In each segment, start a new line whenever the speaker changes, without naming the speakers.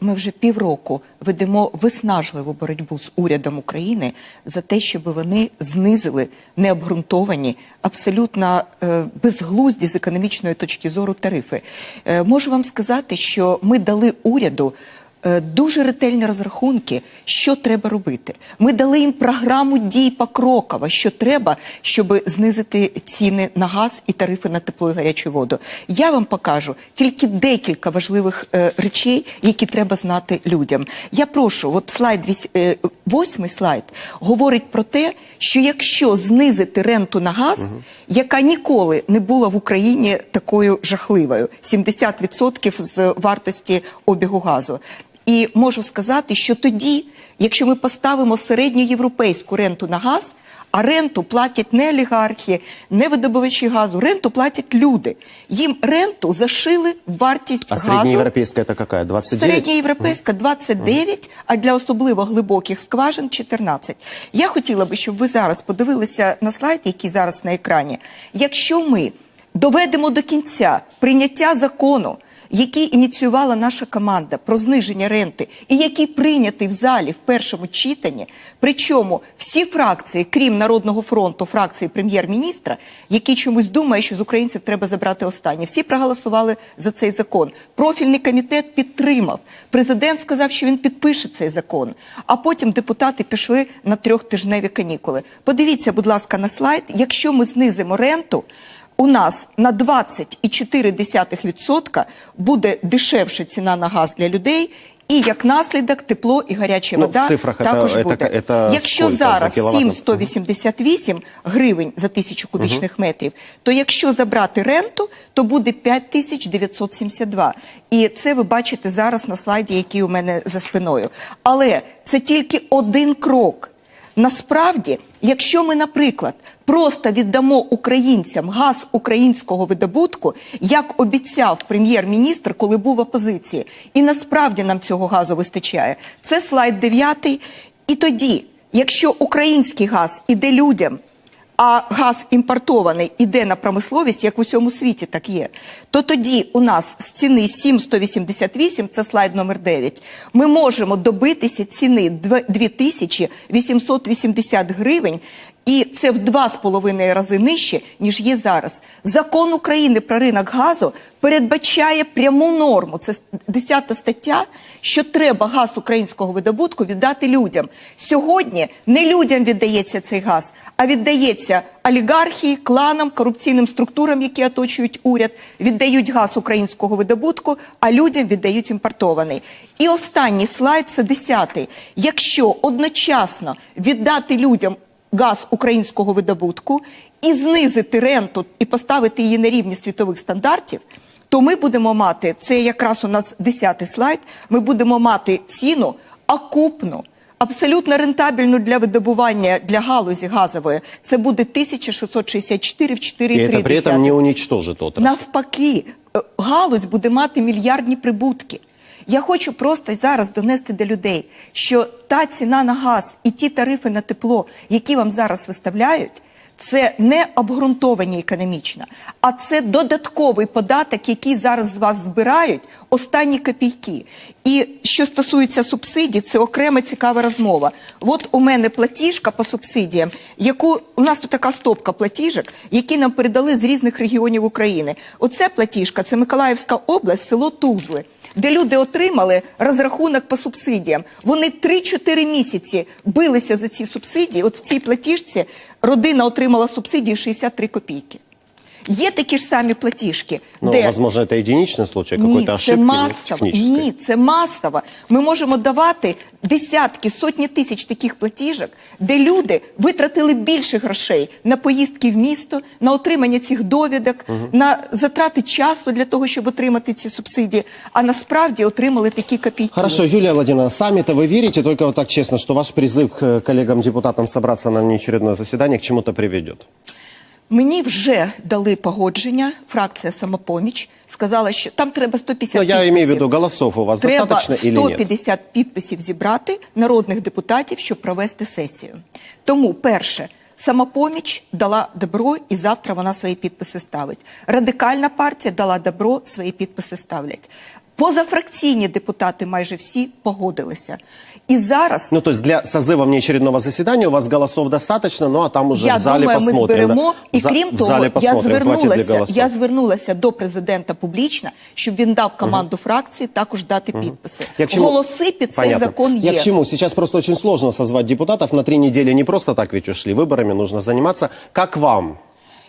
Ми вже півроку ведемо виснажливу боротьбу з урядом України за те, щоб вони знизили необґрунтовані, абсолютно е, безглузді з економічної точки зору тарифи. Е, можу вам сказати, що ми дали уряду. Е, Дуже ретельні розрахунки, що треба робити. Ми дали їм програму дій покроково, що треба, щоб знизити ціни на газ і тарифи на тепло і гарячу воду. Я вам покажу тільки декілька важливих е, речей, які треба знати людям. Я прошу, от слайд е, восьмий слайд говорить про те, що якщо знизити ренту на газ, яка ніколи не була в Україні такою жахливою, 70% з вартості обігу газу. І можу сказати, що тоді, якщо ми поставимо середньоєвропейську ренту на газ, а ренту платять не олігархи, не видобувачі газу, ренту платять люди. Їм ренту зашили в вартість
А
газу.
среднеевропейская это какая? 29?
Середньоєвропейська 29, а для особливо глибоких скважин 14. Я хотіла би, щоб ви зараз подивилися на слайд, який зараз на екрані. Якщо ми доведемо до кінця прийняття закону, який ініціювала наша команда про зниження ренти, і який прийнятий в залі в першому читанні, причому всі фракції, крім Народного фронту, фракції прем'єр-міністра, який чомусь думає, що з українців треба забрати останнє, всі проголосували за цей закон. Профільний комітет підтримав. Президент сказав, що він підпише цей закон. А потім депутати пішли на трьохтижневі канікули. Подивіться, будь ласка, на слайд. Якщо ми знизимо ренту, у нас на 20,4% буде дешевша ціна на газ для людей. І як наслідок тепло і гаряча
Ну, в
вода
цифрах
також
це-
буде.
це- це
якщо зараз
кіловат?
7,188 гривень за тисячу кубічних метрів, то якщо забрати ренту, то буде 5972. І це ви бачите зараз на слайді, який у мене за спиною. Але це тільки один крок. Насправді, якщо ми, наприклад, просто віддамо українцям газ українського видобутку, як обіцяв прем'єр-міністр, коли був в опозиції, і насправді нам цього газу вистачає. Це слайд 9. І тоді, якщо український газ іде людям, а газ імпортований іде на промисловість, як в усьому світі так є, то тоді у нас з ціни 7,188, це слайд номер 9, ми можемо добитися ціни 2880 гривень, і це в два з половиною рази нижче, ніж є зараз. Закон України про ринок газу передбачає пряму норму. Це 10 стаття, що треба газ українського видобутку віддати людям. Сьогодні не людям віддається цей газ, а віддається олігархії, кланам, корупційним структурам, які оточують уряд, віддають газ українського видобутку, а людям віддають імпортований. І останній слайд це 10. Якщо одночасно віддати людям газ українського видобутку і знизити ренту і поставити її на рівні світових стандартів, то ми будемо мати це якраз у нас 10 слайд. Ми будемо мати ціну окупну. Абсолютно рентабельну для видобування для галузі газової це буде 1664 в 4,3.
И это при этом не уничтожит отрасль.
Навпаки, е, галузь буде мати мільярдні прибутки. Я хочу просто зараз донести до людей, що та ціна на газ і ті тарифи на тепло, які вам зараз виставляють, це не обґрунтовані економічно, а це додатковий податок, який зараз з вас збирають останні копійки. І що стосується субсидій, це окрема цікава розмова. От у мене платіжка по субсидіям, яку у нас тут така стопка платіжок, які нам передали з різних регіонів України. Оце платіжка, це Миколаївська область, село Тузли де люди отримали розрахунок по субсидіям. Вони 3-4 місяці билися за ці субсидії. От в цій платіжці родина отримала субсидії 63 копійки. Є такі ж самі платіжки,
Ну,
де
возможно, это единичный случай,
ні,
какой-то
це
ошибки
масово.
технической.
Ні, це масово. Ми можемо давати десятки, сотні тисяч таких платіжок, де люди витратили більше грошей на поїздки в місто, на отримання цих довідок, на затрати часу для того, щоб отримати ці субсидії, а насправді отримали такі копійки.
Хорошо, Юлия Владимировна, сами-то вы верите, только вот так честно, что ваш призыв к коллегам-депутатам собраться на внеочередное заседание к чему-то приведет?
Мені вже дали погодження, фракція самопоміч сказала, що там треба 150
Ну, я
підписів.
имею в виду, голосов у вас
Треба
достаточно или нет?
150 підписів зібрати народних депутатів, щоб провести сесію. Тому, перше, самопоміч дала добро, і завтра вона свої підписи ставить. Радикальна партія дала добро, свої підписи ставлять. Позафракційні депутати майже всі погодилися. І зараз
Ну, то есть для созыва внеочередного заседания у вас голосов достаточно, ну а там уже
я
в зале
думаю, ми зберемо.
да.
І крім
в
того, я
посмотрим,
звернулася, я звернулася до президента публічно, щоб він дав команду фракції також дати підписи.
Я к чему-
Голоси під цей
Понятно.
закон
Я
є.
к чему? Сейчас просто очень сложно созвать депутатов. На три недели не просто так ведь ушли. Выборами нужно заниматься. Как вам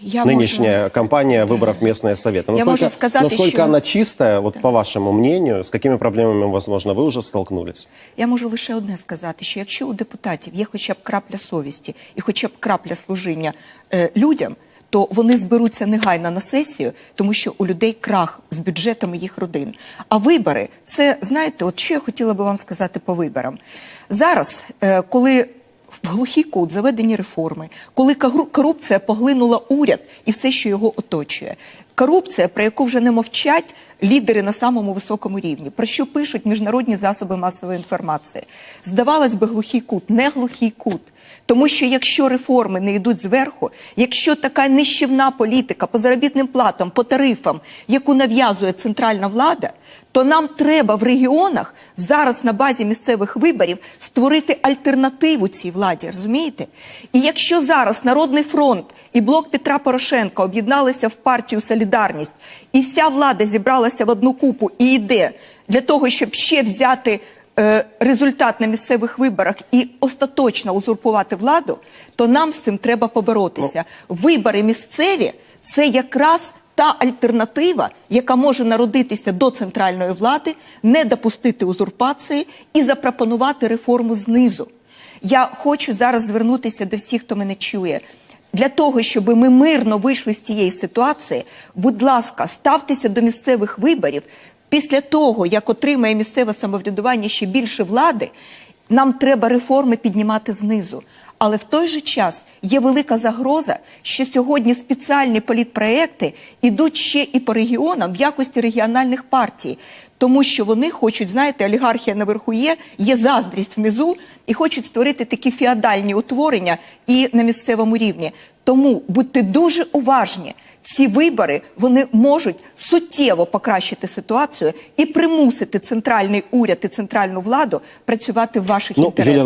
Я
нынешняя кампания выборов в местные советы?
Я можу сказати,
насколько
що-
она чистая, вот по вашему мнению, с какими проблемами, возможно, вы уже столкнулись?
Я можу лише одне сказати: що якщо у депутатів є хоча б крапля совісті і хоча б крапля служіння е, людям, то вони зберуться негайно на сесію, тому що у людей крах з бюджетами їх родин. А вибори це знаєте, от що я хотіла би вам сказати по виборам зараз, е, коли в глухий кут заведені реформи, коли корупція поглинула уряд і все, що його оточує. Корупція, про яку вже не мовчать лідери на самому високому рівні, про що пишуть міжнародні засоби масової інформації. Здавалось би, глухий кут, не глухий кут. Тому що якщо реформи не йдуть зверху, якщо така нищівна політика по заробітним платам, по тарифам, яку нав'язує центральна влада, то нам треба в регіонах зараз на базі місцевих виборів створити альтернативу цій владі, розумієте? І якщо зараз Народний фронт і блок Петра Порошенка об'єдналися в партію Солідарність, і вся влада зібралася в одну купу і йде для того, щоб ще взяти е, результат на місцевих виборах і остаточно узурпувати владу, то нам з цим треба поборотися. Вибори місцеві це якраз та альтернатива, яка може народитися до центральної влади, не допустити узурпації і запропонувати реформу знизу. Я хочу зараз звернутися до всіх, хто мене чує. Для того, щоб ми мирно вийшли з цієї ситуації, будь ласка, ставтеся до місцевих виборів. Після того, як отримає місцеве самоврядування ще більше влади, нам треба реформи піднімати знизу. Але в той же час є велика загроза, що сьогодні спеціальні політпроекти ідуть ще і по регіонам в якості регіональних партій, тому що вони хочуть, знаєте, олігархія наверху є, є заздрість внизу і хочуть створити такі феодальні утворення і на місцевому рівні. Тому будьте дуже уважні. Ці вибори вони можуть суттєво покращити ситуацію і примусити центральний уряд і центральну владу працювати в ваших
Ну,
інтересах.